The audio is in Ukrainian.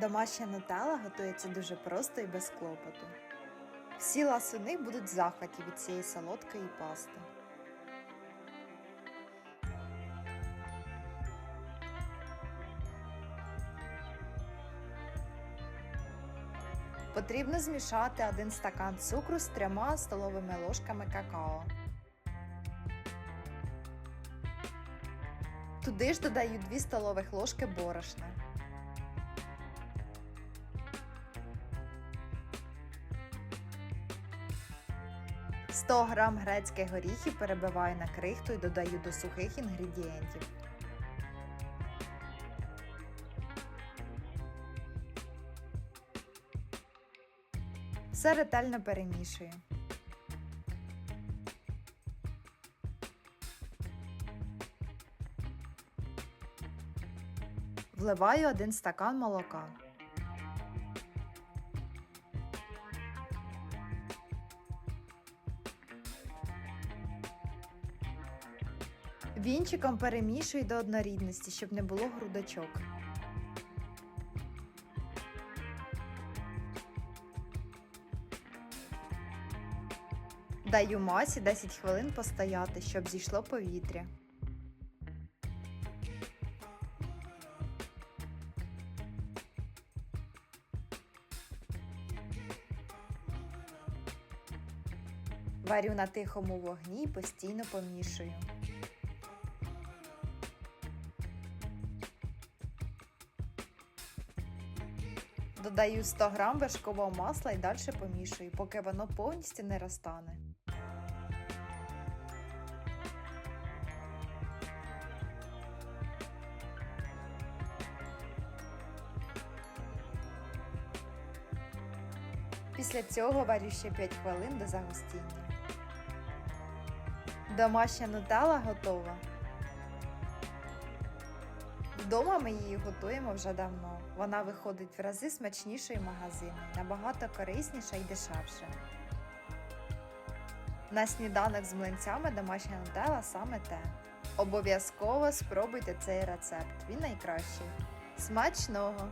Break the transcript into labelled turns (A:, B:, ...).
A: Домашня нутелла готується дуже просто і без клопоту. Всі ласуни будуть в захваті від цієї солодкої пасти. Потрібно змішати один стакан цукру з трьома столовими ложками какао. Туди ж додаю 2 столових ложки борошна. «100 грам грецьких горіхів перебиваю на крихту і додаю до сухих інгредієнтів. Все ретельно перемішую. Вливаю один стакан молока. Вінчиком перемішую до однорідності, щоб не було грудочок. Даю масі 10 хвилин постояти, щоб зійшло повітря. Варю на тихому вогні і постійно помішую. Додаю 100 г вершкового масла і далі помішую, поки воно повністю не розтане. Після цього варю ще 5 хвилин до загустіння. Домашня нутелла готова. Вдома ми її готуємо вже давно. Вона виходить в рази смачнішої магазину, набагато корисніша і дешевша. На сніданок з млинцями домашня нутелла саме те. Обов'язково спробуйте цей рецепт. Він найкращий. Смачного!